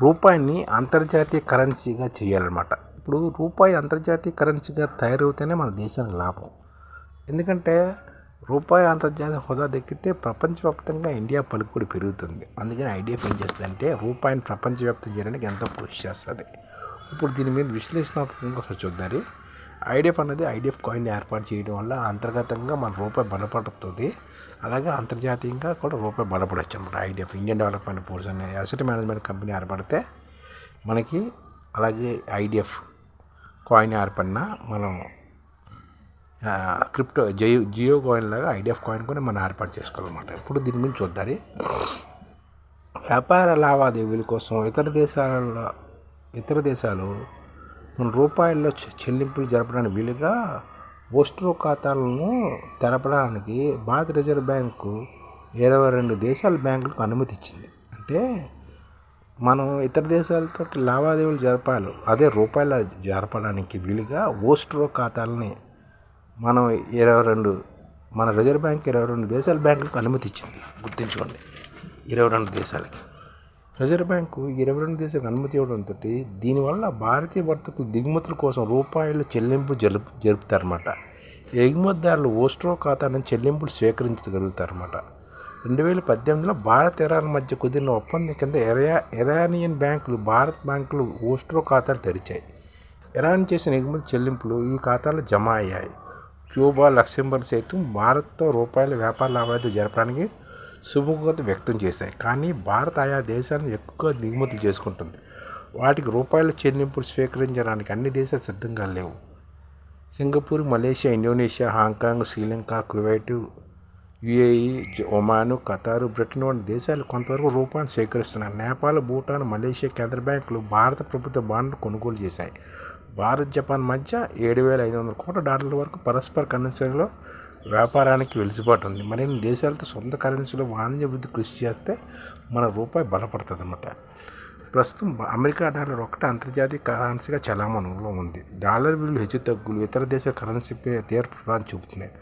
రూపాయిని అంతర్జాతీయ కరెన్సీగా చేయాలన్నమాట. ఇప్పుడు రూపాయి అంతర్జాతీయ కరెన్సీగా తయారవుతేనే మన దేశానికి లాభం. ఎందుకంటే రూపాయి అంతర్జాతీయ హోదా దక్కితే ప్రపంచవ్యాప్తంగా ఇండియా పలుకుబడి పెరుగుతుంది. అందుకని ఐడిఎఫ్ ఏం చేస్తుందంటే రూపాయిని ప్రపంచవ్యాప్తం చేయడానికి ఎంతో కృషి చేస్తుంది. ఇప్పుడు దీని మీద విశ్లేషణాత్మకంగా ఒకసారి చూద్దాం ఐడిఎఫ్ అనేది ఐడిఎఫ్ కాయిన్ ఏర్పాటు చేయడం వల్ల అంతర్గతంగా మన రూపాయి బలపడుతుంది. అలాగే అంతర్జాతీయంగా కూడా రూపాయి బలపడవచ్చు అనమాట ఐడిఎఫ్. ఇండియన్ డెవలప్మెంట్ ఫోర్స్ అనే అసెట్ మేనేజ్మెంట్ కంపెనీ ఏర్పడితే మనకి అలాగే ఐడిఎఫ్ కాయిన్ ఏర్పడిన మనం క్రిప్టో జియో జియో కాయిన్ లాగా ఐడిఎఫ్ కాయిన్ కూడా మనం ఏర్పాటు చేసుకోవాలన్నమాట. ఇప్పుడు దీని గురించి చూద్దాం. వ్యాపార లావాదేవీల కోసం ఇతర దేశాలలో ఇతర దేశాలు మన రూపాయల్లో చె- చెల్లింపులు జరపడానికి వీలుగా ఓస్ట్రో ఖాతాలను తెరపడానికి భారత రిజర్వ్ బ్యాంకు ఇరవై రెండు దేశాల బ్యాంకులకు అనుమతి ఇచ్చింది. అంటే మనం ఇతర దేశాలతో లావాదేవీలు జరపాలి. అదే రూపాయల జరపడానికి వీలుగా ఓస్ట్రో ఖాతాలని మనం ఇరవై రెండు మన రిజర్వ్ బ్యాంక్ ఇరవై రెండు దేశాల బ్యాంకులకు అనుమతి ఇచ్చింది. గుర్తుంచుకోండి. ఇరవై రెండు దేశాలకి. రిజర్వ్ బ్యాంకు ఇరవై రెండు దేశాలకు అనుమతి ఇవ్వడంతో దీనివల్ల భారతీయ వర్తకులు దిగుమతుల కోసం రూపాయలు చెల్లింపు జరుపు జరుపుతారన్నమాట. ఎగుమతిదారులు ఓస్ట్రో ఖాతా నుంచి చెల్లింపులు స్వీకరించగలుగుతారన్నమాట. రెండు వేల పద్దెనిమిదిలో భారత్ ఇరాన్ మధ్య కుదిరిన ఒప్పందం కింద ఇరా ఇరానియన్ బ్యాంకులు భారత్ బ్యాంకులు ఓస్ట్రో ఖాతాలు తెరిచాయి. ఇరాన్ చేసిన ఎగుమతి చెల్లింపులు ఈ ఖాతాలో జమ అయ్యాయి. క్యూబా లక్సెంబర్గ్ సైతం భారత్తో రూపాయల వ్యాపార లావాదేవీ జరపడానికి సుముఖత వ్యక్తం చేశాయి. కానీ భారత్ ఆయా దేశాలను ఎక్కువ దిగుమతులు చేసుకుంటుంది. వాటికి రూపాయల చెల్లింపులు స్వీకరించడానికి అన్ని దేశాలు సిద్ధంగా లేవు. Singapore Malaysia Indonesia Hong Kong Sri Lanka Kuwait UAE Oman Qatar Britain వంటి దేశాలు కొంతవరకు రూపాయలు స్వీకరిస్తున్నాయి. నేపాల్ భూటాన్ మలేషియా కేంద్ర బ్యాంకులు భారత ప్రభుత్వ బాండ్లు కొనుగోలు చేశాయి. భారత్ జపాన్ మధ్య ఏడు వేల ఐదు వందల కోట్ల డాలర్ల వరకు పరస్పర కరెన్సీలో వ్యాపారానికి వెలుసుబాటు ఉంది. మరిన్ని దేశాలతో సొంత కరెన్సీలో వాణిజ్య వృద్ధి కృషి చేస్తే మన రూపాయి బలపడుతుంది అన్నమాట ప్రస్తుతం అమెరికా డాలర్ ఒకటి అంతర్జాతీయ కరెన్సీగా చలామణంలో ఉంది. డాలర్ విలువ హెచ్చు తగ్గులు ఇతర దేశ కరెన్సీపై తీవ్ర ప్రభావం చూపుతున్నాయి.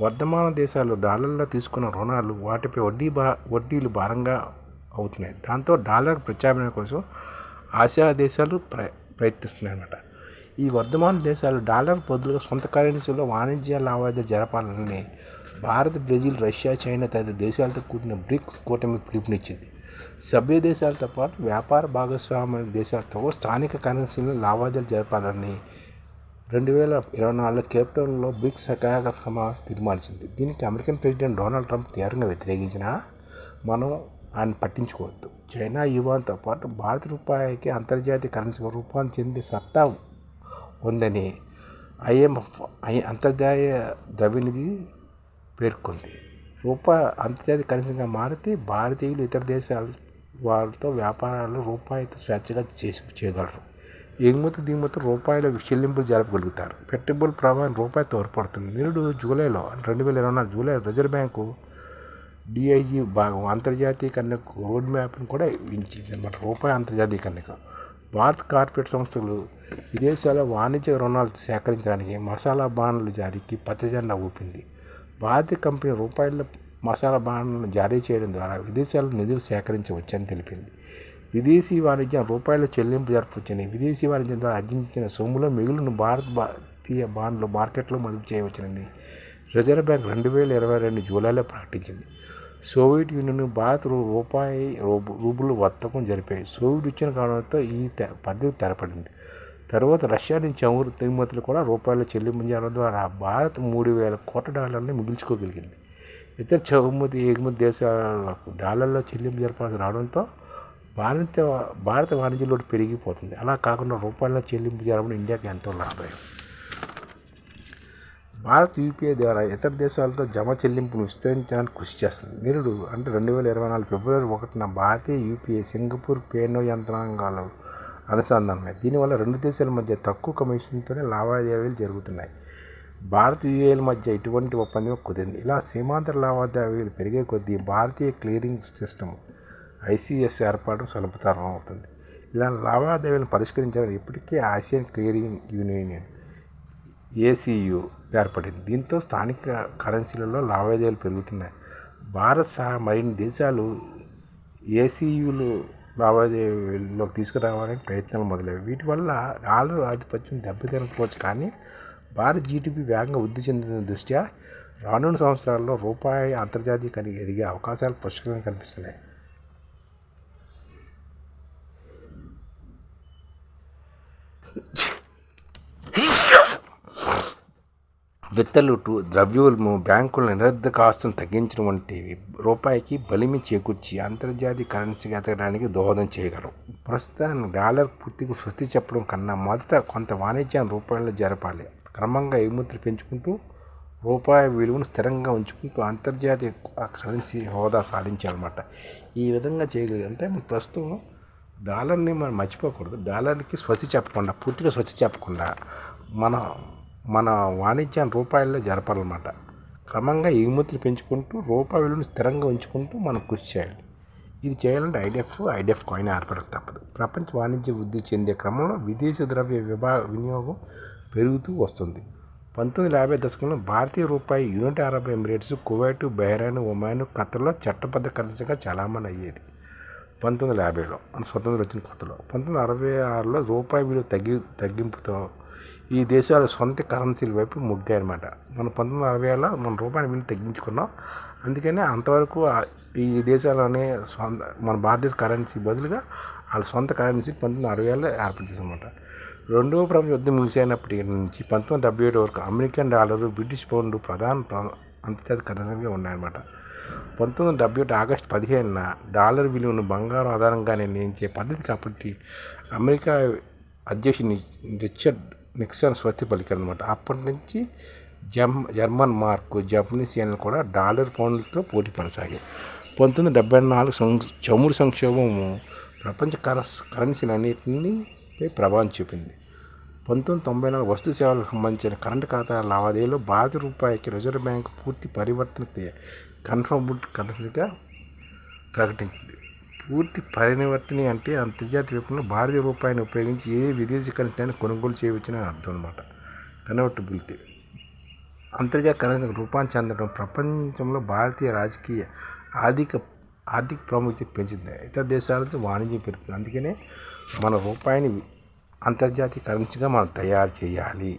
వర్ధమాన దేశాలు డాలర్లో తీసుకున్న రుణాలు వాటిపై వడ్డీ బా వడ్డీలు భారంగా అవుతున్నాయి. దాంతో డాలర్ ప్రత్యామ్నాయం కోసం ఆసియా దేశాలు ప్ర ప్రయత్నిస్తున్నాయి అన్నమాట ఈ వర్ధమాన దేశాలు డాలర్ బదులుగా సొంత కరెన్సీలో వాణిజ్య లావాదేవీలు జరపాలని భారత్ బ్రెజిల్ రష్యా చైనా తదితర దేశాలతో కూడిన బ్రిక్స్ కూటమి పిలుపునిచ్చింది. సభ్య దేశాలతో పాటు వ్యాపార భాగస్వామ్య దేశాలతో స్థానిక కరెన్సీలో లావాదేవీలు జరపాలని రెండు వేల ఇరవై నాలుగులో కేప్టౌన్లో బ్రిక్స్ సహాయక సమావేశం తీర్మానించింది. దీనికి అమెరికన్ ప్రెసిడెంట్ డొనాల్డ్ ట్రంప్ తీవ్రంగా వ్యతిరేకించినా మనం ఆయన పట్టించుకోవద్దు. చైనా యువాన్తో పాటు భారత రూపాయికి అంతర్జాతీయ కరెన్సీగా రూపాన్ని చెంది సత్తా ఉందని ఐఎంఎఫ్ అంతర్జాతీయ ద్రవ్యనిధి పేర్కొంది రూపాయి అంతర్జాతీయ కరెన్సీగా మారితే భారతీయులు ఇతర దేశాల వాళ్ళతో వ్యాపారాలు రూపాయితో స్వేచ్ఛగా చేసి చేయగలరు ఎగుమతి దిగుమతి రూపాయల చెల్లింపులు జరపగలుగుతారు పెట్టుబడుల ప్రభావం రూపాయి తోడ్పడుతుంది నిరుడు జూలైలో రెండు వేల ఇరవై నాలుగు జూలై రిజర్వ్ బ్యాంకు డిఐజీ భాగం అంతర్జాతీయ అంతర్జాతీయకరణకు రోడ్ మ్యాప్ను కూడా ఇచ్చింది అనమాట రూపాయి అంతర్జాతీయకరణకు భారత్ కార్పొరేట్ సంస్థలు విదేశాల వాణిజ్య రుణాలు సేకరించడానికి మసాలా బాండ్లు జారీకి పచ్చజెండా ఊపింది. భారతీయ కంపెనీ రూపాయల మసాలా బాండ్లను జారీ చేయడం ద్వారా విదేశాల్లో నిధులు సేకరించవచ్చని తెలిపింది. విదేశీ వాణిజ్యం రూపాయల చెల్లింపు జరపవచ్చని విదేశీ వాణిజ్యం ద్వారా ఆర్జించిన సొమ్ములో మిగులును భారత భారతీయ బాండ్లు మార్కెట్లో మదుపు చేయవచ్చని రిజర్వ్ బ్యాంక్ రెండు వేల ఇరవై రెండు జూలైలో ప్రకటించింది. సోవియట్ యూనియన్ భారత్ రూ- రూపాయి రూబు- రూబులు వర్తకం జరిపాయి. సోవియట్ ఇచ్చిన కారణంతో ఈ పద్ధతి తెరపడింది. తర్వాత రష్యా నుంచి అమూరు దిగుమతులు కూడా రూపాయలు చెల్లింపు చేయడం ద్వారా భారత్ మూడు వేల కోట్ల డాలర్లను మిగిల్చుకోగలిగింది. ఇతర చౌమతి ఎగుమతి దేశాలకు డాలర్లో చెల్లింపు జరపాల్సి రావడంతో భారత భారత వాణిజ్య లోటు పెరిగిపోతుంది. అలా కాకుండా రూపాయల చెల్లింపు జరపడం ఇండియాకి ఎంతో లాభం భారత్ యూపీఐ ద్వారా ఇతర దేశాలతో జమ చెల్లింపును విస్తరించడానికి కృషి చేస్తుంది. నిరుడు అంటే రెండు వేల ఇరవై నాలుగు ఫిబ్రవరి ఒకటిన భారతీయ యూపీఐ సింగపూర్ పేనో యంత్రాంగాలు అనుసంధానమై దీనివల్ల రెండు దేశాల మధ్య తక్కువ కమిషన్తోనే లావాదేవీలు జరుగుతున్నాయి. భారత్ యూఏల మధ్య ఇటువంటి ఒప్పందం కుదిరింది. ఇలా సీమాంతర లావాదేవీలు పెరిగే కొద్దీ భారతీయ క్లియరింగ్ సిస్టమ్ ఐసీఎస్ ఏర్పాటు సులభతరం అవుతుంది. ఇలా లావాదేవీలను పరిష్కరించడానికి ఇప్పటికే ఆసియన్ క్లియరింగ్ యూనియన్ ఏసీయూ ఏర్పడింది. దీంతో స్థానిక కరెన్సీలలో లావాదేవీలు పెరుగుతున్నాయి. భారత్ సహా మరిన్ని దేశాలు ఏసీయులు లావాదేవీలోకి తీసుకురావాలని ప్రయత్నాలు మొదలయ్యాయి వీటి వల్ల డాలర్ ఆధిపత్యం దెబ్బతినకపోవచ్చు. కానీ భారత్ జీడిపి వేగంగా వృద్ధి చెందిన దృష్ట్యా రానున్న సంవత్సరాల్లో రూపాయి అంతర్జాతీయ ఎదిగే అవకాశాలు పుష్కలంగా కనిపిస్తున్నాయి. విత్తలుటు ద్రవ్యోల్ము బ్యాంకుల నిరర్ధక ఆస్తులను తగ్గించడం వంటివి రూపాయికి బలిమి చేకూర్చి అంతర్జాతీయ కరెన్సీగా ఎదగడానికి దోహదం చేయగలవు ప్రస్తుతాన్ని డాలర్ పూర్తిగా స్వస్తి చెప్పడం కన్నా మొదట కొంత వాణిజ్యాన్ని రూపాయల్లో జరపాలి. క్రమంగా ఎగుమతులు పెంచుకుంటూ రూపాయి విలువను స్థిరంగా ఉంచుకుంటూ అంతర్జాతీయ కరెన్సీ హోదా సాధించాలన్నమాట. ఈ విధంగా చేయగలిగి అంటే ప్రస్తుతం డాలర్ని మనం మర్చిపోకూడదు. డాలర్కి స్వస్తి చెప్పకుండా పూర్తిగా స్వస్తి చెప్పకుండా మన మన వాణిజ్యాన్ని రూపాయల్లో జరపాలన్నమాట. క్రమంగా ఎగుమతులు పెంచుకుంటూ రూపాయి విలువను స్థిరంగా ఉంచుకుంటూ మనం కృషి చేయాలి. ఇది చేయాలంటే ఐడిఎఫ్ ఐడిఎఫ్ కాయిన్ ఏర్పడక తప్పదు. ప్రపంచ వాణిజ్య వృద్ధి చెందే క్రమంలో విదేశీ ద్రవ్య విభా వినియోగం పెరుగుతూ వస్తుంది. పంతొమ్మిది యాభై దశకంలో భారతీయ రూపాయి unit Arab Emirates Kuwait Bahrain Oman ఖతర్లో చట్టబద్ధ కరెన్సీగా చలామణి అయ్యేది. పంతొమ్మిది వందల యాభైలో స్వతంత్రం వచ్చిన కొత్తలో. పంతొమ్మిది అరవై ఆరులో రూపాయి విలువ తగ్గి తగ్గింపుతో ఈ దేశాల సొంత కరెన్సీల వైపు ముగ్గాయన్నమాట. మనం పంతొమ్మిది అరవై ఏళ్ళ మన రూపాయల విలువ తగ్గించుకున్నాం. అందుకనే అంతవరకు ఈ దేశాలనే సొంత మన భారతదేశ కరెన్సీ బదులుగా వాళ్ళ సొంత కరెన్సీ పంతొమ్మిది అరవై ఏళ్ళలో ఏర్పడిందన్నమాట రెండవ ప్రపంచ యుద్ధం ముగిసినప్పటి నుంచి పంతొమ్మిది డెబ్బై ఏడు వరకు అమెరికన్ డాలరు బ్రిటిష్ పౌండ్ ప్రధాన అంతర్జాతీయ కరెన్సీగా ఉన్నాయన్నమాట. పంతొమ్మిది వందల డెబ్బై ఒకటి ఆగస్టు పదిహేనున డాలర్ విలువను బంగారం ఆధారంగా నిర్ణయించే పద్ధతి కాబట్టి అమెరికా అధ్యక్షుని రిచర్డ్ నిక్సన్ స్వస్తి పలికారనమాట అప్పటి నుంచి జమ్ జర్మన్ మార్కు జపనీస్ యెన్ కూడా డాలర్ పౌండ్లతో పోటీ పడసాగాయి. పంతొమ్మిది డెబ్బై నాలుగు సం చమురు సంక్షోభము ప్రపంచ కరస్ కరెన్సీలన్నింటినీ ప్రభావం చూపింది. పంతొమ్మిది తొంభై నాలుగు వస్తు సేవలకు సంబంధించిన కరెంటు ఖాతా లావాదేవీలో భారత రూపాయికి రిజర్వ్ బ్యాంక్ పూర్తి పరివర్తన కన్ఫర్మ్డ్ కరెన్సీగా ప్రకటించింది. పూర్తి పరివర్తన అంటే అంతర్జాతీయ రూపంలో భారతీయ రూపాయిని ఉపయోగించి ఏ విదేశీ కరెన్సీ కొనుగోలు చేయవచ్చని అర్థం అనమాట కన్వర్టబిలిటీ అంతర్జాతీయ కరెన్సీ రూపాన్ని చెందడం ప్రపంచంలో భారతీయ రాజకీయ ఆర్థిక ఆర్థిక ప్రాముఖ్యత పెంచింది. ఇతర దేశాలతో వాణిజ్యం పెరుగుతుంది. అందుకనే మన రూపాయిని అంతర్జాతీయ కరెన్సీగా మనం తయారు చేయాలి.